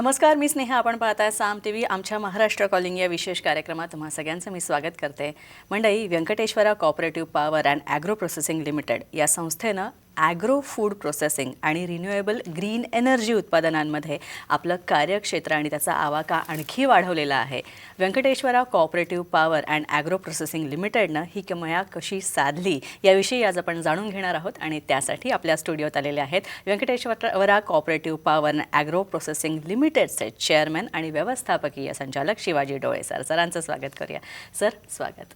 नमस्कार मी स्नेहा. आपण पाहताय साम टी व्ही आमच्या महाराष्ट्र कॉलिंग या विशेष कार्यक्रमात तुम्हा सगळ्यांचं मी स्वागत करते. मंडई Venkateshwara cooperative power and agro processing limited या संस्थेनं ॲग्रो फूड प्रोसेसिंग आणि रिन्युएबल ग्रीन एनर्जी उत्पादनांमध्ये आपलं कार्यक्षेत्र आणि त्याचा आवाका आणखी वाढवलेला आहे. Venkateshwara cooperative power and agro processing लिमिटेडनं ही किमया कशी साधली याविषयी आज आपण जाणून घेणार आहोत आणि त्यासाठी आपल्या स्टुडिओत आलेले आहेत Venkateshwara cooperative power and agro processing लिमिटेडचे चेअरमॅन आणि व्यवस्थापकीय संचालक शिवाजी डोळे सर. सरांचं स्वागत करूया. सर स्वागत.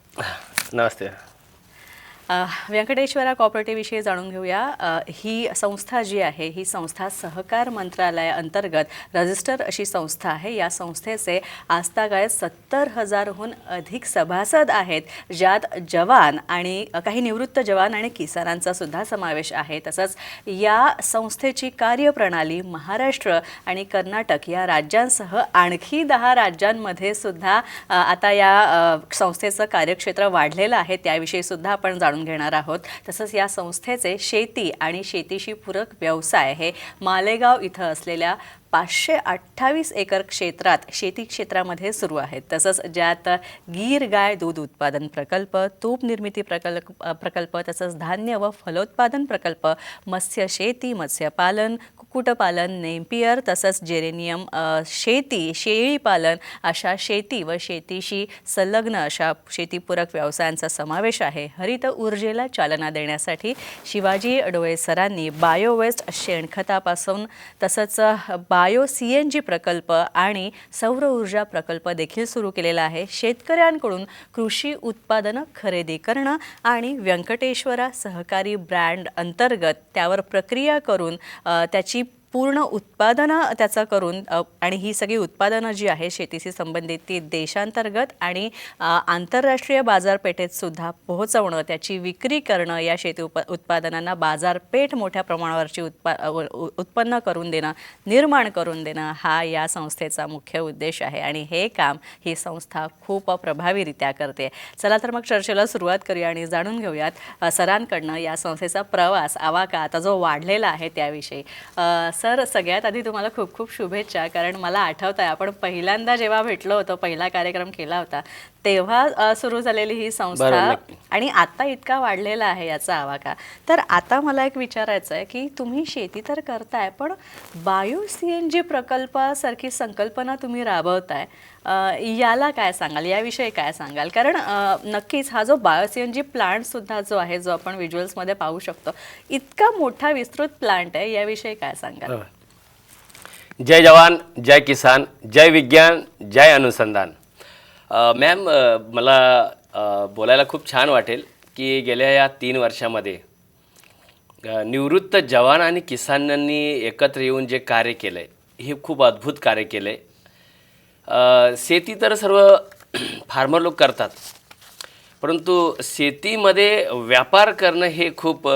नमस्ते. व्यंकटेश्वरा कॉपरेटिव्हविषयी जाणून घेऊया. ही संस्था जी आहे ही संस्था सहकार मंत्रालयाअंतर्गत रजिस्टर अशी संस्था आहे. या संस्थेचे आजतागायत सत्तर हजारहून अधिक सभासद आहेत. ज्यात जवान आणि काही निवृत्त जवान आणि किसानांचा सुद्धा समावेश आहे. तसंच या संस्थेची कार्यप्रणाली महाराष्ट्र आणि कर्नाटक या राज्यांसह आणखी दहा राज्यांमध्ये सुद्धा आता या संस्थेचं कार्यक्षेत्र वाढलेलं आहे. त्याविषयी सुद्धा आपण जाणून घेणार आहोत. तसंच या संस्थेचे शेती आणि शेतीशी पूरक व्यवसाय हे मालेगाव इथं असलेल्या पाचशे अठ्ठावीस एकर क्षेत्रात शेती क्षेत्रामध्ये सुरू आहेत. तसंच ज्यात गीर गाय दूध उत्पादन प्रकल्प तूप निर्मिती प्रकल्प प्रकल्प तसंच धान्य व फलोत्पादन प्रकल्प मत्स्य शेती मत्स्यपालन कुक्कुटपालन नेम्पियर तसंच जेरेनियम शेती शेळीपालन अशा शेती व शेतीशी संलग्न अशा शेतीपूरक व्यवसायांचा समावेश आहे. हरित ऊर्जेला चालना देण्यासाठी शिवाजी डोळे सरांनी बायोवेस्ट शेणखतापासून तसंच बा बायो सी एन जी प्रकल्प आणि सौर ऊर्जा प्रकल्प देखील सुरू केलेला आहे. शेतकऱ्यांकडून कृषी उत्पादनं खरेदी करणं आणि व्यंकटेश्वरा सहकारी ब्रँड अंतर्गत त्यावर प्रक्रिया करून त्याची पूर्ण उत्पादनं त्याचं करून आणि ही सगळी उत्पादनं जी आहे शेतीशी संबंधित ती देशांतर्गत आणि आंतरराष्ट्रीय बाजारपेठेत सुद्धा पोहोचवणं त्याची विक्री करणं या शेती उप उत्पादनांना बाजारपेठ मोठ्या प्रमाणावरची उत्पा उत्पन्न करून देणं निर्माण करून देणं हा या संस्थेचा मुख्य उद्देश आहे. आणि हे काम ही संस्था खूप प्रभावीरित्या करते. चला तर मग चर्चेला सुरुवात करूया आणि जाणून घेऊयात सरांकडनं या संस्थेचा प्रवास आवाका आता जो वाढलेला आहे त्याविषयी. सर सगळ्यात आधी तुम्हाला खूप खूप शुभेच्छा कारण मला आठवत आहे आपण पहिल्यांदा जेव्हा भेटलो होतो पहिला कार्यक्रम केला होता तेव्हा सुरू झालेली ही संस्था. आणि आता इतका वाढलेला आहे याचा आवाका. तर आता मला एक विचारायचं आहे की तुम्ही शेती तर करताय पण बायो सी एन जी प्रकल्पासारखी संकल्पना तुम्ही राबवताय याला काय सांगाल? याविषयी काय सांगाल? कारण नक्कीच हा जो bio C N G plant सुद्धा जो आहे जो आपण व्हिज्युअल्समध्ये पाहू शकतो इतका मोठा विस्तृत प्लांट आहे याविषयी काय सांगाल? जय जवान जय किसान जय विज्ञान जय अनुसंधान. मॅम मला बोलायला खूप छान वाटेल की गेल्या या तीन वर्षामध्ये निवृत्त जवान आणि किसानांनी एकत्र येऊन जे कार्य केलं आहे हे खूप अद्भुत कार्य केलं आहे शेती तर सर्व फार्मर लोक करतात परंतु शेतीमध्ये व्यापार करणं हे खूप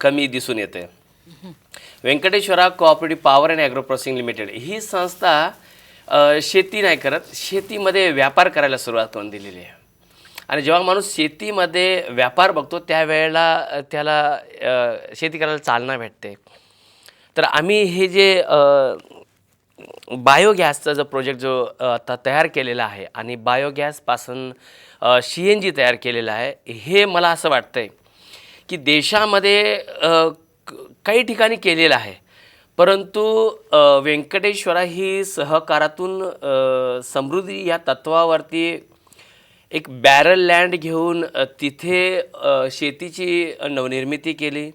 कमी दिसून येतं Venkateshwara cooperative power and agro processing limited ही संस्था शेती नाही करत. शेतीमध्ये व्यापार करायला सुरुवात करून दिलेली आहे. आणि जेव्हा माणूस शेतीमध्ये व्यापार बघतो त्यावेळेला त्याला शेती करायला चालना भेटते. तर आम्ही हे जे बायोगॅसचा जो प्रोजेक्ट जो आता तयार केलेला आहे आणि बायोगॅसपासून सी एन जी तयार केलेलं आहे हे मला असं वाटतं आहे की देशामध्ये क- काही ठिकाणी केलेलं आहे. परंतु व्यंकटेश्वरा ही सहकारातून समृद्धी या तत्वावरती एक बॅरल लँड घेऊन तिथे शेतीची नवनिर्मिती केली.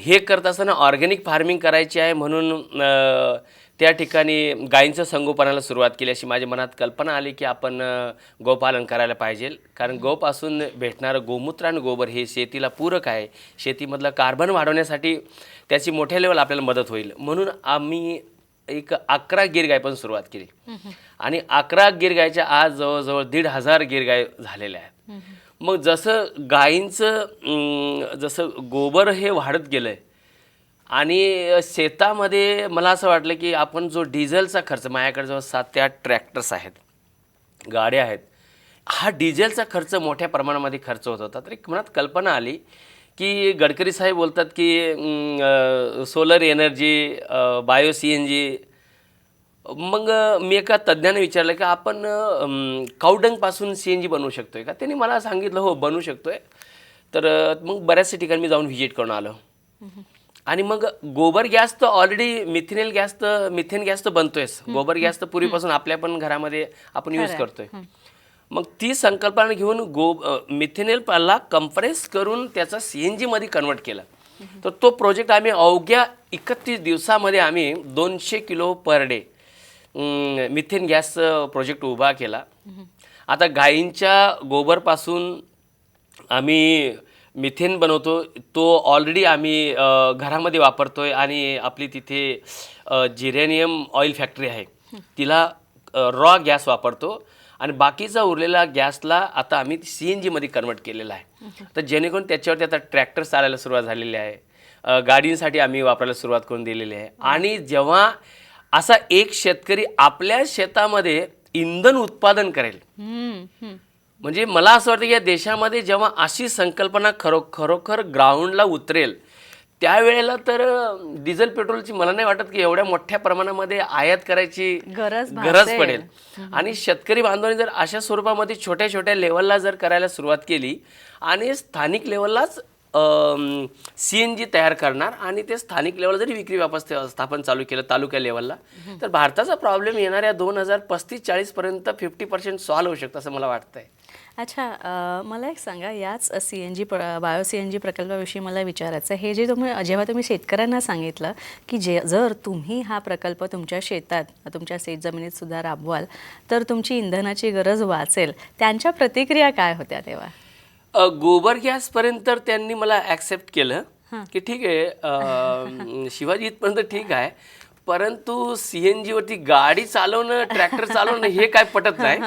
हे करत असताना ऑर्गॅनिक फार्मिंग करायची आहे म्हणून त्या ठिकाणी गायींचं संगोपनाला सुरुवात केली अशी माझ्या मनात कल्पना आली की आपण गोपालन करायला पाहिजे. कारण गोपासून भेटणारं गोमूत्र आणि गोबर हे शेतीला पूरक आहे. शेतीमधलं कार्बन वाढवण्यासाठी त्याची मोठ्या लेवल आपल्याला मदत होईल. म्हणून आम्ही एक अकरा गिरगाय पण सुरुवात केली. आणि अकरा गिरगायच्या आज जवळजवळ दीड हजार गिरगाय झालेल्या आहेत. मग जसं गायींचं जसं गोबर हे वाढत गेलं आहे आणि शेतामध्ये मला असं वाटलं की आपण जो डिझेलचा खर्च माझ्याकडे जवळ सात ते आठ ट्रॅक्टर्स आहेत गाड्या आहेत हा डिझेलचा खर्च मोठ्या प्रमाणामध्ये खर्च होत होता. तर एक मनात कल्पना आली की गडकरी साहेब बोलतात की solar energy bio C N G मग मी एका तज्ज्ञाने विचारलं की आपण अम, कावडंगपासून सी एन जी बनवू शकतोय का? त्यांनी मला सांगितलं हो बनवू शकतोय. तर मग बऱ्याचशा ठिकाणी मी जाऊन व्हिजिट करून आलो. आणि मग गोबर गॅस तर ऑलरेडी मिथेनेल गॅस तर मिथेन गॅस तर बनतोयच. गोबर गॅस तर पूर्वीपासून आपल्या पण घरामध्ये आपण यूज करतोय. मग ती संकल्पना घेऊन गो मिथेनेलला कंप्रेस करून त्याचा सी एन जीमध्ये कन्वर्ट केलं. तर तो प्रोजेक्ट आम्ही अवघ्या एकतीस दिवसामध्ये आम्ही दोनशे kilo per day methane gas project उभा केला. आता गायींच्या गोबरपासून आम्ही मिथेन बनवतो. तो ऑलरेडी आम्ही घरामध्ये घरामध्ये वापरतोय आणि आपली तिथे जिरेनियम ऑइल फॅक्टरी आहे. तिला रॉ गॅस वापरतो आणि बाकीचा उरलेला गॅसला आता आम्ही सी एन जीमध्ये कन्वर्ट केलेला आहे. तर जेणेकरून त्याच्यावरती आता ट्रॅक्टर चालायला सुरुवात झालेली आहे. गाडींसाठी आम्ही वापरायला सुरुवात करून दिलेली आहे. आणि जेव्हा असा एक शेतकरी आपल्या शेतामध्ये इंधन उत्पादन करेल म्हणजे मला असं वाटतं की या देशामध्ये जेव्हा अशी संकल्पना खरो खरोखर ग्राउंडला उतरेल त्यावेळेला तर डिझेल पेट्रोलची मला नाही वाटत की एवढ्या मोठ्या प्रमाणामध्ये आयात करायची गरज गरज. पडेल. आणि शेतकरी बांधवांनी जर अशा स्वरूपामध्ये छोट्या छोट्या लेवलला जर करायला सुरुवात केली आणि स्थानिक लेवललाच सी एन जी तयार करणार आणि ते स्थानिक लेवलला जरी विक्री व्यापार स्थापन चालू केलं तालुका लेवलला तर भारताचा प्रॉब्लेम येणाऱ्या दोन हजार पस्तीस चाळीसपर्यंत फिफ्टी पर्सेंट सॉल्व्ह होऊ शकतं असं मला वाटतंय. अच्छा अ, मला एक सांगा याच सी एन जी प्र बायो सी एन जी प्रकल्पाविषयी मला विचारायचं आहे. हे जे तुम्ही जेव्हा तुम्ही शेतकऱ्यांना सांगितलं की जे जर तुम्ही हा प्रकल्प तुमच्या शेतात तुमच्या शेत जमिनीत सुद्धा राबवाल तर तुमची इंधनाची गरज वाचेल. त्यांच्या प्रतिक्रिया काय होत्या तेव्हा? अ, गोबर गॅसपर्यंत तर त्यांनी मला ॲक्सेप्ट केलं की ठीक आहे अ, शिवाजी इथपर्यंत ठीक आहे परंतु सी एन जीवरती गाडी चालवणं ट्रॅक्टर चालवणं हे काय पटत नाही.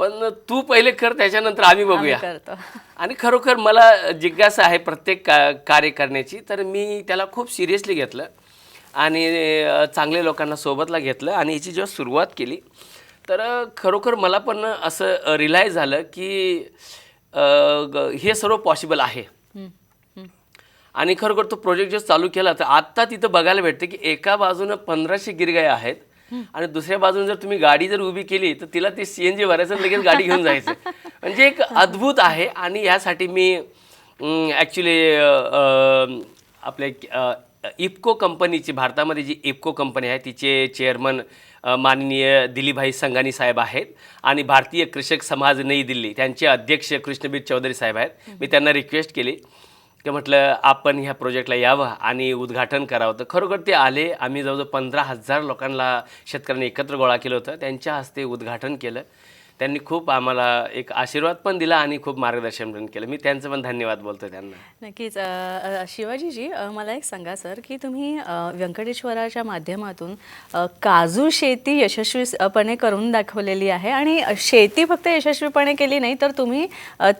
पण तू पहिले कर त्याच्यानंतर आम्ही बघूया. आणि खरोखर मला जिज्ञासा आहे प्रत्येक का कार्य करण्याची. तर मी त्याला खूप सिरियसली घेतलं आणि अ, चांगल्या लोकांना सोबतला घेतलं आणि याची जेव्हा सुरुवात केली तर खरोखर मला पण असं रिलाईज झालं की हे सर्व पॉसिबल आहे. आणि खरोखर तो प्रोजेक्ट जो चालू केला तर आत्ता तिथं बघायला भेटते की एका बाजूनं पंधराशे गिरगाय आहेत. आणि दुसऱ्या बाजूने जर तुम्ही गाडी जर उभी केली तर तिला ते सी एन जी भरायचं लगेच गाडी घेऊन जायचं. म्हणजे एक अद्भुत आहे आणि यासाठी मी ॲक्च्युली आपल्या इफको कंपनीची भारतामध्ये जी इफको कंपनी आहे तिचे चेअरमन माननीय दिलीपभाई संगानी साहेब आहेत आणि भारतीय कृषक समाज नई दिल्ली त्यांचे अध्यक्ष कृष्णबीर चौधरी साहेब आहेत. मी त्यांना रिक्वेस्ट केली. की म्हटलं आपण ह्या प्रोजेक्टला यावं आणि उद्घाटन करावं. तर खरोखर ते आले. आम्ही जवळजवळ पंधरा हजार लोकांना शेतकऱ्यांनी एकत्र गोळा केलं होतं. त्यांच्या हस्ते उद्घाटन केलं. त्यांनी खूप आम्हाला एक आशीर्वाद पण दिला आणि खूप मार्गदर्शन पण केलं. मी त्यांचं पण धन्यवाद बोलतो त्यांना. नक्कीच शिवाजीजी मला एक सांगा सर की तुम्ही व्यंकटेश्वराच्या माध्यमातून काजू शेती यशस्वीपणे करून दाखवलेली आहे आणि शेती फक्त यशस्वीपणे केली नाही तर तुम्ही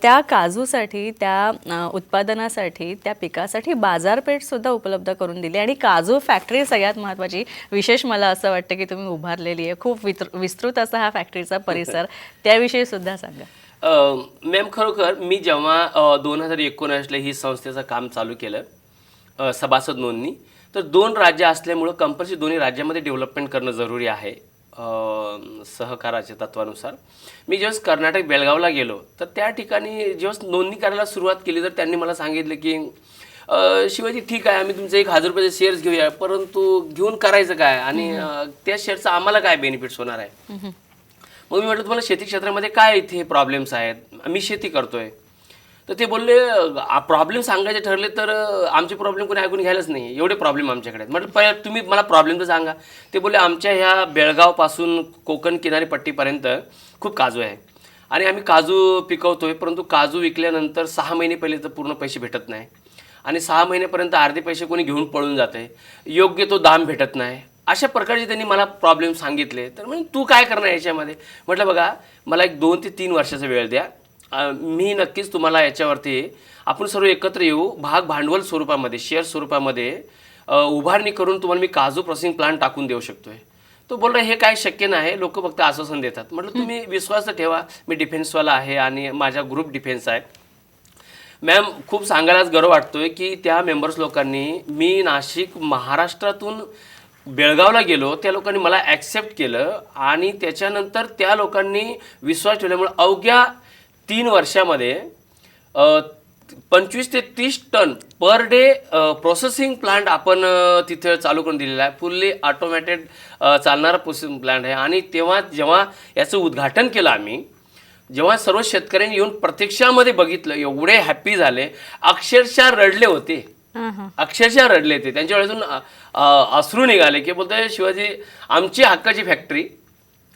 त्या काजूसाठी त्या उत्पादनासाठी त्या पिकासाठी बाजारपेठसुद्धा उपलब्ध करून दिली आणि काजू फॅक्टरी सगळ्यात महत्त्वाची विशेष मला असं वाटतं की तुम्ही उभारलेली आहे. खूप विस्तृत असा हा फॅक्टरीचा परिसर त्याविषयी सुद्धा सांगा. मॅम खरोखर मी जेव्हा दोन हजार एकोणऐंशीला ही संस्थेचं काम चालू केलं सभासद नोंदणी तर दोन राज्य असल्यामुळं कंपल्सरी दोन्ही राज्यामध्ये डेव्हलपमेंट करणं जरुरी आहे सहकाराच्या तत्वानुसार. मी जेव्हा कर्नाटक बेळगावला गेलो तर त्या ठिकाणी जेव्हा नोंदणी करायला सुरुवात केली तर त्यांनी मला सांगितलं की शिवाजी ठीक आहे आम्ही तुमचे एक हजार रुपयाचे शेअर्स घेऊया परंतु घेऊन करायचं काय? आणि त्या शेअरचा आम्हाला काय बेनिफिट्स होणार आहे? मग मी म्हटलं तुम्हाला शेती क्षेत्रामध्ये काय इथे प्रॉब्लेम्स आहेत? मी शेती करतोय. तर ते बोलले प्रॉब्लेम सांगायचे ठरले तर आमचे प्रॉब्लेम कोणी ऐकून घ्यायलाच नाही. एवढे प्रॉब्लेम आमच्याकडे आहेत. म्हटलं पहिले तुम्ही मला प्रॉब्लेम तर सांगा. ते बोलले आमच्या ह्या बेळगावपासून कोकण किनारीपट्टीपर्यंत खूप काजू आहे. आणि आम्ही काजू पिकवतोय परंतु काजू विकल्यानंतर सहा महिने पहिले तर पूर्ण पैसे भेटत नाही. आणि सहा महिन्यापर्यंत अर्धे पैसे कोणी घेऊन पळून जाते. योग्य तो दाम भेटत नाही. अशा प्रकारचे त्यांनी मला प्रॉब्लेम सांगितले. तर म्हणजे तू काय करणार याच्यामध्ये? म्हटलं बघा मला एक दोन ते तीन वर्षाचा वेळ द्या. मी नक्कीच तुम्हाला याच्यावरती आपण सर्व एकत्र येऊ. भाग भांडवल स्वरूपामध्ये शेअर स्वरूपामध्ये उभारणी करून तुम्हाला मी काजू प्रोसेसिंग प्लांट टाकून देऊ शकतोय. तो बोलला हे काय शक्य नाही. लोक फक्त आश्वासन देतात. म्हटलं तुम्ही विश्वास तर ठेवा. मी डिफेन्सवाला आहे आणि माझा ग्रुप डिफेन्स आहे. मॅम खूप सांगायलाच गर्व वाटतोय की त्या मेंबर्स लोकांनी मी नाशिक महाराष्ट्रातून बेळगावला गेलो त्या लोकांनी मला ॲक्सेप्ट केलं आणि त्याच्यानंतर त्या लोकांनी विश्वास ठेवल्यामुळे अवघ्या तीन वर्षामध्ये पंचवीस ते तीस ton per day processing plant आपण तिथे चालू करून दिलेला आहे. फुल्ली ऑटोमॅटेड चालणारा प्रोसेसिंग प्लांट आहे. आणि तेव्हा जेव्हा याचं उद्घाटन केलं आम्ही जेव्हा सर्व शेतकऱ्यांनी येऊन प्रत्यक्षामध्ये बघितलं एवढे हॅप्पी झाले. अक्षरशः रडले होते. अक्षरशः रडले ते. त्यांच्या वेळेतून अश्रू निघाले की बोलतोय शिवाजी आमची हक्काची फॅक्टरी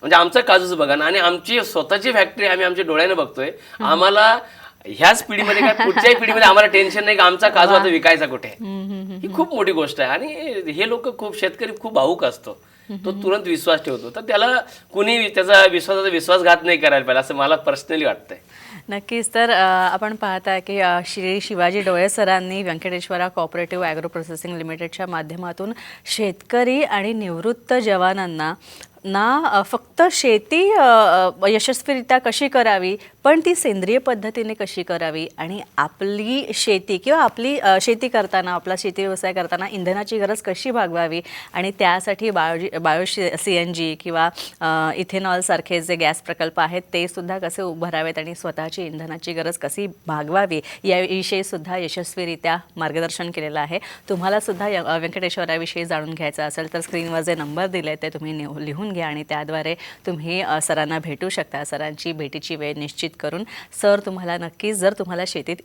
म्हणजे आमचं काजूचं बघान आणि आमची स्वतःची फॅक्टरी आम्ही आमच्या डोळ्याने बघतोय. आम्हाला ह्याच पिढीमध्ये काय पुढच्याही पिढीमध्ये आम्हाला टेन्शन नाही की आमचा काजू आता विकायचा कुठे? ही खूप मोठी गोष्ट आहे. आणि हे लोक खूप शेतकरी खूप भाऊक असतो. तो तुरंत विश्वास ठेवतो. तर त्याला कुणी त्याचा विश्वासाचा विश्वासघात नाही करायला पाहिजे असं मला पर्सनली वाटतंय. नक्कीच. तर आपण पाहताय की श्री शिवाजी डोळे सरांनी व्यंकटेश्वरा कॉपरेटिव्ह ॲग्रो प्रोसेसिंग लिमिटेडच्या माध्यमातून शेतकरी आणि निवृत्त जवानांना ना फक्त शेती यशस्वीरित्या कशी करावी पण ती सेंद्रिय पद्धतीने कशी करावी आणि आपली शेती किंवा आपली शेती करताना आपला शेती व्यवसाय करताना इंधनाची गरज कशी भागवावी आणि त्यासाठी बायोजी बायो सी एन जी किंवा इथेनॉलसारखे जे गॅस प्रकल्प आहेत ते सुद्धा कसे उभारावेत आणि स्वतःची इंधनाची गरज कशी भागवावी याविषयी सुद्धा यशस्वीरित्या मार्गदर्शन केलेलं आहे. तुम्हाला सुद्धा व्यंकटेश्वराविषयी जाणून घ्यायचं असेल तर स्क्रीनवर जे नंबर दिले ते तुम्ही लिहून लिहून घ्या आणि त्याद्वारे तुम्ही सरांना भेटू शकता. सरांची भेटीची वेळ निश्चित करून सर तुम्हाला नक्कीच जर तुम्हाला शेतीत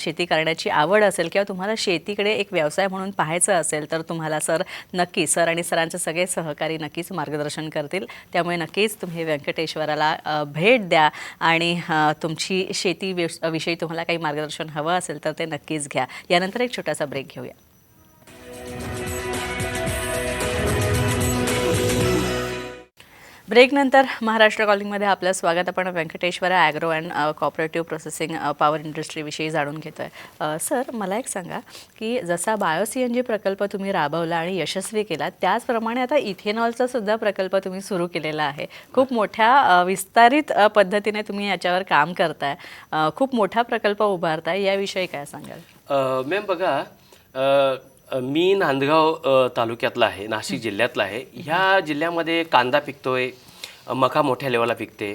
शेती करण्याची आवड असेल किंवा तुम्हाला शेतीकडे एक व्यवसाय म्हणून पाहायचं असेल तर तुम्हाला सर नक्की सर आणि सरांचे सगळे सहकारी नक्कीच मार्गदर्शन करतील. त्यामुळे नक्कीच तुम्ही व्यंकटेश्वराला भेट द्या आणि तुमची शेती विषयी तुम्हाला काही मार्गदर्शन हवं असेल तर ते नक्कीच घ्या. यानंतर एक छोटासा ब्रेक घेऊया. ब्रेकनंतर महाराष्ट्र कॉलिंगमध्ये आपलं स्वागत. आपण Venkateshwara agro and cooperative processing power इंडस्ट्रीविषयी जाणून घेतो आहे सर मला एक सांगा की जसा बायो सी एन जी प्रकल्प तुम्ही राबवला आणि यशस्वी केला त्याचप्रमाणे आता इथेनॉलचा सुद्धा प्रकल्प तुम्ही सुरू केलेला आहे. खूप मोठ्या विस्तारित पद्धतीने तुम्ही याच्यावर काम करताय. खूप मोठा प्रकल्प उभारताय. याविषयी काय सांगाल? मॅम बघा मी नांदगाव तालुक्यातला आहे नाशिक जिल्ह्यातला आहे. ह्या जिल्ह्यामध्ये कांदा पिकतोय मका मोठ्या लेवलला पिकते.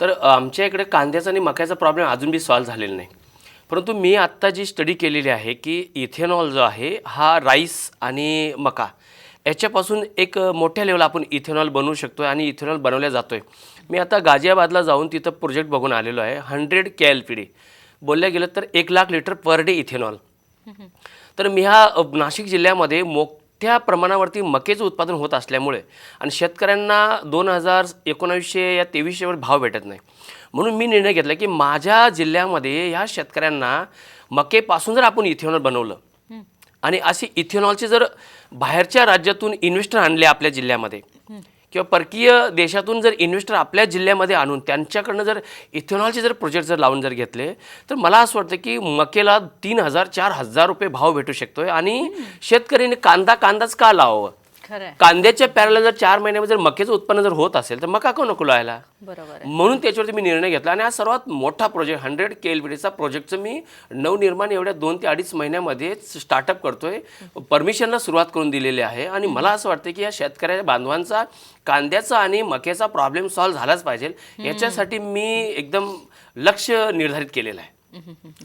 तर आमच्या इकडे कांद्याचा आणि मक्याचा प्रॉब्लेम अजून बी सॉल्व्ह झालेला नाही. परंतु मी आत्ता जी स्टडी केलेली आहे की इथेनॉल जो आहे हा राईस आणि मका याच्यापासून एक मोठ्या लेवलला आपण इथेनॉल बनवू शकतो आणि इथेनॉल बनवल्या जातो आहे मी आता गाझियाबादला जाऊन तिथं प्रोजेक्ट बघून आलेलो आहे hundred K L P D बोलल्या गेलं तर एक lakh litre per day ethanol तर मी ह्या नाशिक जिल्ह्यामध्ये मोठ्या प्रमाणावरती मकेचं उत्पादन होत असल्यामुळे आणि शेतकऱ्यांना दोन हजार एकोणावीसशे या तेवीसशेवर भाव भेटत नाही. म्हणून मी निर्णय घेतला की माझ्या जिल्ह्यामध्ये ह्या शेतकऱ्यांना मकेपासून जर आपण इथेनॉल बनवलं आणि असे इथेनॉलचे जर बाहेरच्या राज्यातून इन्व्हेस्टर आणले आपल्या जिल्ह्यामध्ये किंवा परकीय देशातून जर इन्व्हेस्टर आपल्या जिल्ह्यामध्ये आणून त्यांच्याकडनं जर इथेनॉलचे जर प्रोजेक्ट जर लावून जर घेतले तर मला असं वाटतं की मकेला तीन हजार चार हजार रुपये भाव भेटू शकतोय. आणि शेतकऱ्यांनी कांदा कांदाच का लावावं? आहे कांद्याच्या पॅराला जर चार महिन्यामध्ये जर मक्याचं उत्पन्न जर होत असेल तर मका का नको आहे. म्हणून त्याच्यावरती मी निर्णय घेतला आणि हा सर्वात मोठा project hundred K L B डीचा प्रोजेक्टचं मी नवनिर्माण एवढ्या दोन ते अडीच महिन्यामध्येच स्टार्टअप करतोय. परमिशनला सुरुवात करून दिलेली आहे आणि मला असं वाटतं की या शेतकऱ्या बांधवांचा कांद्याचा आणि मक्याचा प्रॉब्लेम सॉल्व्ह झालाच पाहिजे. याच्यासाठी मी एकदम लक्ष निर्धारित केलेलं आहे.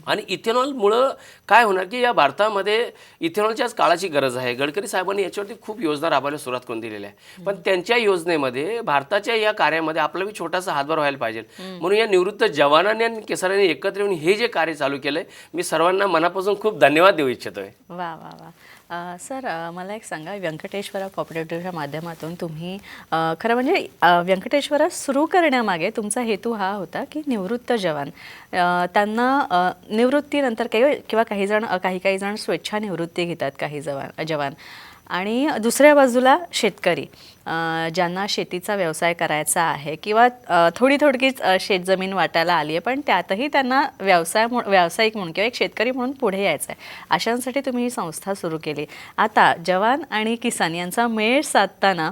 आणि इथेनॉलमुळं काय होणार की या भारतामध्ये इथेनॉलच्याच काळाची गरज आहे. गडकरी साहेबांनी याच्यावरती खूप योजना राबवायला सुरुवात करून दिलेली आहे. पण त्यांच्या योजनेमध्ये भारताच्या या कार्यामध्ये आपला बी छोटासा हातभार व्हायला पाहिजे. म्हणून या निवृत्त जवानांनी आणि किसानांनी एकत्र येऊन हे जे कार्य चालू केलंय मी सर्वांना मनापासून खूप धन्यवाद देऊ इच्छितोय. वा वा वा. अ, सर अ, मला एक सांगा व्यंकटेश्वरा कॉपरेटिव्हच्या माध्यमातून तुम्ही अ, खरं म्हणजे अ, व्यंकटेश्वरा सुरू करण्यामागे तुमचा हेतू हा होता की निवृत्त जवान. अ, त्यांना अ, निवृत्तीनंतर काही किंवा काही जण अ, काही काही जण स्वेच्छा निवृत्ती घेतात काही जवान जवान. आणि दुसऱ्या बाजूला शेतकरी ज्यांना शेतीचा व्यवसाय करायचा आहे किंवा थोडी थोडकीच शेतजमीन वाटायला आली आहे पण त्यातही त्यांना व्यवसाय म्हणून व्यावसायिक म्हणून किंवा एक शेतकरी म्हणून पुढे यायचं आहे अशांसाठी तुम्ही ही संस्था सुरू केली. आता जवान आणि किसान यांचा मेळ साधताना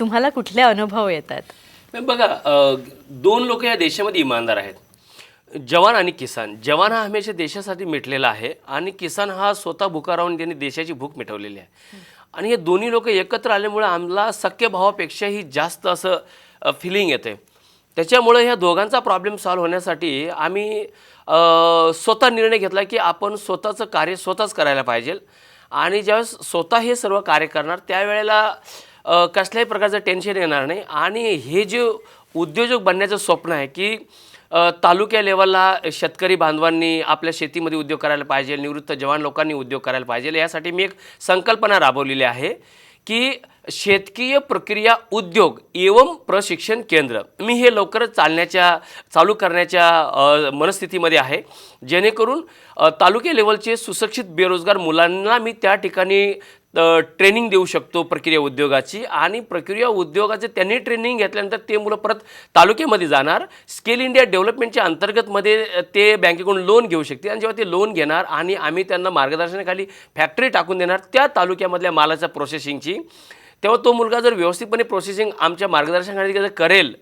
तुम्हाला कुठले अनुभव येतात बघा दोन लोक या देशामध्ये इमानदार आहेत. जवान आणि किसान. जवान हा हमेशा देशासाठी मिटलेला आहे आणि किसान हा स्वतः भुका राहून त्यांनी देशाची भूक मिटवलेली आहे. आणि हे दोन्ही लोक एकत्र आल्यामुळे आम्हाला सख्य भावापेक्षाही जास्त असं फिलिंग येते त्याच्यामुळे ह्या दोघांचा प्रॉब्लेम सॉल्व्ह होण्यासाठी आम्ही स्वतः निर्णय घेतला की आपण स्वतःचं कार्य स्वतःच करायला पाहिजे. आणि ज्यावेळेस स्वतः हे सर्व कार्य करणार त्यावेळेला कसल्याही प्रकारचं टेन्शन येणार नाही. आणि हे जे उद्योजक बनण्याचं स्वप्न आहे की तालुक्या लेवलला शेतकरी बांधवांनी आपल्या शेतीमध्ये उद्योग करायला पाहिजे निवृत्त जवान लोकांनी उद्योग करायला पाहिजे. यासाठी मी एक संकल्पना राबवलेली आहे की शेतकीय प्रक्रिया उद्योग एवं प्रशिक्षण केंद्र मी हे लवकरच चालण्याच्या चालू करण्याच्या मनस्थितीमध्ये आहे. जेणेकरून तालुके लेवलचे सुशिक्षित बेरोजगार मुलांना मी त्या ठिकाणी ट्रेनिंग देऊ शकतो प्रक्रिया उद्योगाची. आणि प्रक्रिया उद्योगाचे त्यांनी ट्रेनिंग घेतल्यानंतर ते मुलं परत तालुक्यामध्ये जाणार. स्किल इंडिया डेव्हलपमेंटच्या अंतर्गतमध्ये ते बँकेकडून लोन घेऊ शकतील. आणि जेव्हा ते लोन घेणार आणि आम्ही त्यांना मार्गदर्शनाखाली फॅक्टरी टाकून देणार त्या तालुक्यामधल्या मालाच्या प्रोसेसिंगची तेव्हा तो मुलगा जर व्यवस्थितपणे प्रोसेसिंग आमच्या मार्गदर्शनाखाली जर करेल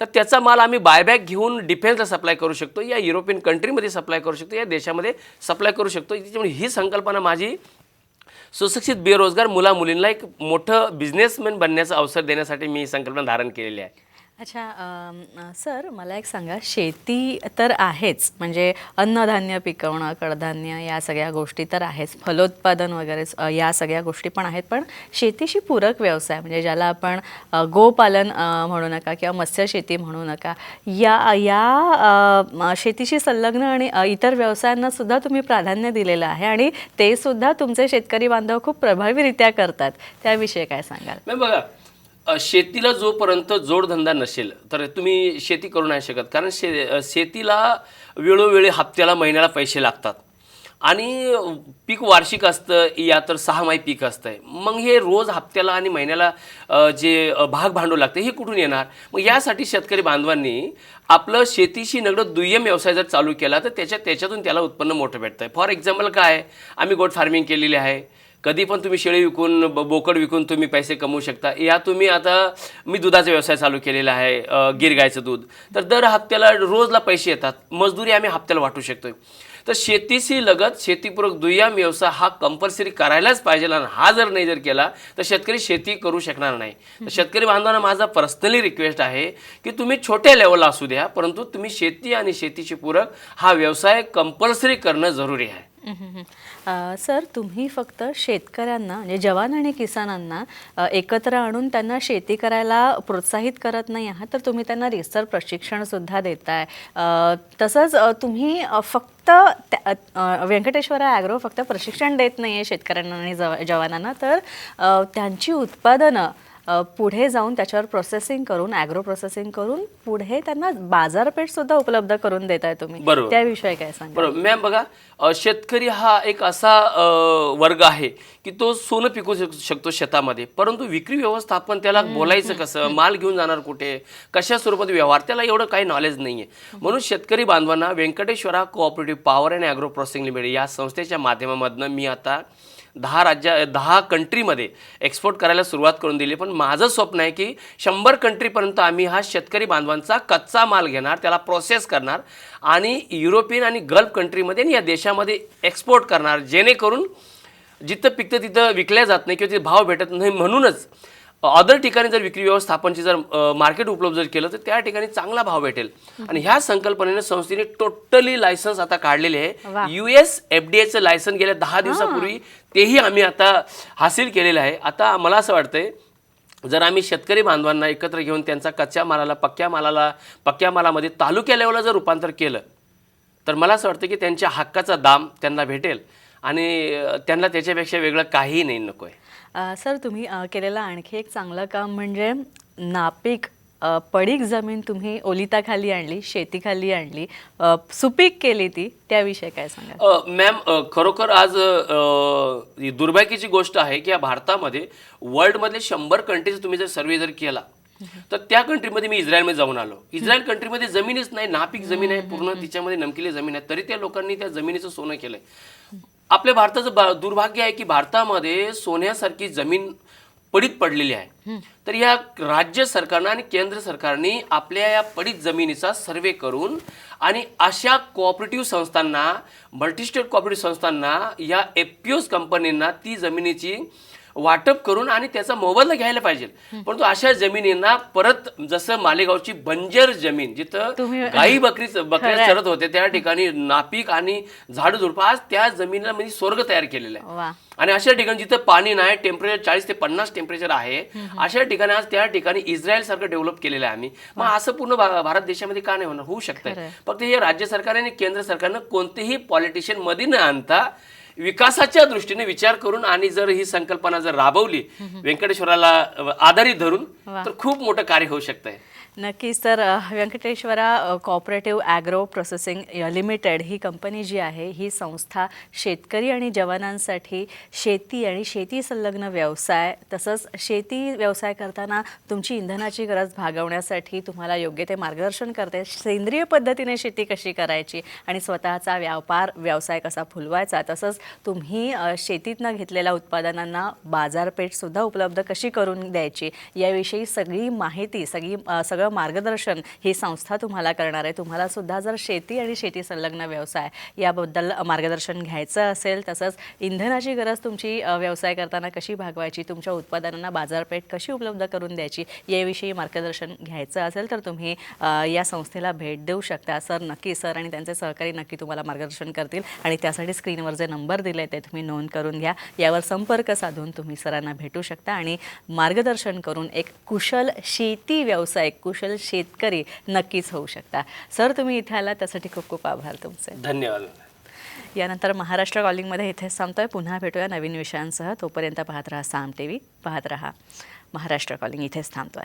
तर त्याचा माल आम्ही बायबॅक घेऊन डिफेन्सला सप्लाय करू शकतो. या युरोपियन कंट्रीमध्ये सप्लाय करू शकतो. या देशामध्ये सप्लाय करू शकतो. त्याच्यामुळे ही संकल्पना माझी सुशिक्षित बेरोजगार मुला मुलींना एक मोठं बिझनेसमॅन बनण्याचा अवसर देण्यासाठी मी ही संकल्पना धारण केलेली आहे. अच्छा अम, सर मला एक सांगा. शेती तर आहेच. म्हणजे अन्नधान्य पिकवणं कडधान्य या सगळ्या गोष्टी तर आहेच. फलोत्पादन वगैरे अ, या सगळ्या गोष्टी पण आहेत. पण शेतीशी पूरक व्यवसाय म्हणजे ज्याला आपण अ, गोपालन अ, म्हणू नका किंवा मत्स्यशेती म्हणू नका या या अ, म, शेतीशी संलग्न आणि अ, इतर व्यवसायांना सुद्धा तुम्ही प्राधान्य दिलेलं आहे आणि ते सुद्धा तुमचे शेतकरी बांधव खूप प्रभावीरित्या करतात. त्याविषयी काय सांगाल? मग बघा शेतीला जोपर्यंत जोडधंदा नसेल तर तुम्ही शेती करू नाही शकत. कारण शे शेतीला वेळोवेळी हप्त्याला महिन्याला पैसे लागतात. आणि पीक वार्षिक असतं या तर सहामाही पीक असतं आहे मग हे रोज हप्त्याला आणि महिन्याला जे भाग भांडवल लागतं हे कुठून येणार? मग यासाठी शेतकरी बांधवांनी आपलं शेतीशी नगडं दुय्यम व्यवसाय जर चालू केला तर त्याच्या त्याच्यातून त्याला उत्पन्न मोठं भेटतं आहे फॉर एक्झाम्पल काय? आम्ही गोट फार्मिंग केलेली आहे. कधी पण तुम्ही शेळी विकून बोकड विकून तुम्ही पैसे कमवू शकता. या तुम्ही आता मी दुधाचा व्यवसाय चालू केलेला आहे गिर गायचं दूध. तर दर हप्त्याला रोजला पैसे येतात. मजदुरी आम्ही हप्त्याला वाटू शकतो तर शेतीशी लगत शेतीपूरक दुय्यम व्यवसाय हा कंपल्सरी करायलाच पाहिजे आणि हा जर नाही जर केला तर शेतकरी शेती करू शकणार नाही. तर शेतकरी बांधवांना माझा पर्सनली रिक्वेस्ट आहे की तुम्ही छोट्या लेवलला असू द्या परंतु तुम्ही शेती आणि शेतीशी पूरक हा व्यवसाय कंपल्सरी करणं जरुरी आहे. अ, सर तुम्ही फक्त शेतकऱ्यांना म्हणजे जवान आणि किसानांना अ, एकत्र आणून त्यांना शेती करायला प्रोत्साहित करत नाही आहात तर तुम्ही त्यांना रिसर प्रशिक्षण सुद्धा देताय. अ, तसंच अ, तुम्ही अ, फक्त त्या- अ, व्यंकटेश्वरा ॲग्रो फक्त प्रशिक्षण देत नाही आहे शेतकऱ्यांना आणि जव जवानांना तर अ, त्यांची उत्पादनं पुढे जाऊन त्याच्यावर प्रोसेसिंग करून ॲग्रो प्रोसेसिंग करून पुढे त्यांना बाजारपेठ सुद्धा उपलब्ध करून देताय तुम्ही. बरोबर. त्याविषयी काय सांगा बरोबर. मॅम बघा शेतकरी हा एक असा वर्ग आहे की तो सोनं पिकू शक- शकतो शेतामध्ये. परंतु विक्री व्यवस्थापन त्याला बोलायचं कसं? माल घेऊन जाणार कुठे? कशा स्वरूपात व्यवहार? त्याला एवढं काही नॉलेज नाही आहे म्हणून शेतकरी बांधवांना Venkateshwara cooperative power and agro processing limited या संस्थेच्या माध्यमामधनं मी आता दहा राज्या दहा कंट्रीमध्ये एक्सपोर्ट करायला सुरुवात करून दिली. पण माझं स्वप्न आहे की शंभर कंट्रीपर्यंत आम्ही हा शेतकरी बांधवांचा कच्चा माल घेणार त्याला प्रोसेस करणार आणि युरोपियन आणि गल्फ कंट्रीमध्ये आणि या देशामध्ये एक्सपोर्ट करणार जेणेकरून जिथं पिकतं तिथं विकल्या जात नाही किंवा तिथे भाव भेटत नाही म्हणूनच अदर ठिकाणी जर विक्री व्यवस्थापनची जर मार्केट उपलब्ध जर केलं तर त्या ठिकाणी चांगला भाव भेटेल. आणि ह्या संकल्पनेने संस्थेने टोटली लायसन्स आता काढलेले. आहे. युएस एफ डी एचं लायसन गेल्या दहा दिवसापूर्वी तेही आम्ही आता हासिल केलेलं आहे. आता मला असं वाटतंय जर आम्ही शेतकरी बांधवांना एकत्र घेऊन त्यांचा कच्च्या मालाला पक्क्या मालाला पक्क्या मालामध्ये तालुक्या लेवलला जर रूपांतर केलं तर मला असं वाटतं की त्यांच्या हक्काचा दाम त्यांना भेटेल आणि त्यांना त्याच्यापेक्षा वेगळं काहीही नाही नको आहे सर तुम्ही केलेलं आणखी एक चांगलं काम म्हणजे नापिक अ, पडीक जमीन तुम्ही ओलिताखाली आणली शेतीखाली आणली. अ, सुपीक केली ती त्याविषयी काय सांगा अ, मॅम अ, खरोखर आज अ, ही दुर्भाग्याची गोष्ट आहे की या भारतामध्ये वर्ल्डमधले शंभर कंट्रीज तुम्ही जर सर्वे जर केला तर त्या कंट्रीमध्ये मी इस्रायलमध्ये जाऊन आलो. इस्रायल कंट्रीमध्ये जमीनच नाही नापीक जमीन आहे पूर्ण तिच्यामध्ये नमकिली जमीन आहे तरी त्या लोकांनी त्या जमिनीचं सोनं केलंय. आपल्या भारताचं बा- दुर्भाग्य आहे की भारतामध्ये सोन्यासारखी जमीन पडीत पडलेली आहे. तर या राज्य सरकारनं आणि केंद्र सरकारने आपल्या या पडीत जमिनीचा सर्वे करून आणि अशा कोऑपरेटिव्ह संस्थांना मल्टीस्टेट कोऑपरेटिव्ह संस्थांना या एफ पी ओज कंपनींना ती जमिनीची वाटप करून आणि त्याचा मोबदला घ्यायला पाहिजे. परंतु अशा जमिनींना परत जसं मालेगावची बंजर जमीन जिथं गाई बकरी बकऱ्या. चरत होते त्या ठिकाणी नापीक आणि झाड झुडपं आज त्या जमिनीला म्हणजे स्वर्ग तयार केलेला आहे. आणि अशा ठिकाणी जिथं पाणी नाही टेम्परेचर चाळीस ते पन्नास टेम्परेचर आहे अशा ठिकाणी आज त्या ठिकाणी इस्रायल सारखं डेव्हलप केलेलं आहे आम्ही. मग असं पूर्ण भारत देशामध्ये का नाही होणार? होऊ शकतंय. खरंय. फक्त हे राज्य सरकारने आणि केंद्र सरकारनं कोणतेही पॉलिटिशियनमध्ये न आणता विकासाच्या दृष्टीने विचार करून आणि जर ही संकल्पना जर राबवली व्यंकटेश्वराला आधारित धरून. तर खूप मोठं कार्य होऊ शकतंय नक्कीच. तर Venkateshwara cooperative agro processing limited ही कंपनी जी आहे ही संस्था शेतकरी आणि जवानांसाठी शेती आणि शेती संलग्न व्यवसाय तसंच शेती व्यवसाय करताना तुमची इंधनाची गरज भागवण्यासाठी तुम्हाला योग्य ते मार्गदर्शन करते. सेंद्रिय पद्धतीने शेती कशी करायची आणि स्वतःचा व्यापार व्यवसाय कसा फुलवायचा तसंच तुम्ही शेतीतनं घेतलेल्या उत्पादनांना बाजारपेठसुद्धा उपलब्ध कशी करून द्यायची याविषयी सगळी माहिती सगळी सगळं मार्गदर्शन ही संस्था तुम्हाला करणार आहे. तुम्हाला सुद्धा जर शेती आणि शेती संलग्न व्यवसाय याबद्दल मार्गदर्शन घ्यायचं असेल तसंच इंधनाची गरज तुमची व्यवसाय करताना कशी भागवायची तुमच्या उत्पादनांना बाजारपेठ कशी उपलब्ध करून द्यायची याविषयी मार्गदर्शन घ्यायचं असेल तर तुम्ही या संस्थेला भेट देऊ शकता. सर नक्की सर आणि त्यांचे सहकारी नक्की तुम्हाला मार्गदर्शन करतील आणि त्यासाठी स्क्रीनवर जे नंबर दिले ते तुम्ही नोंद करून घ्या. यावर संपर्क साधून तुम्ही सरांना भेटू शकता आणि मार्गदर्शन करून एक कुशल शेती व्यावसायिक कुशल शेतकरी नक्कीच होऊ शकता. सर तुम्ही इथे आला त्यासाठी खूप खूप आभार तुमचे. धन्यवाद. यानंतर महाराष्ट्र कॉलिंगमध्ये इथेच थांबतोय पुन्हा भेटूया नवीन विषयांसह. तोपर्यंत पाहत राहा साम टी व्ही पाहत राहा महाराष्ट्र कॉलिंग इथेच थांबतोय.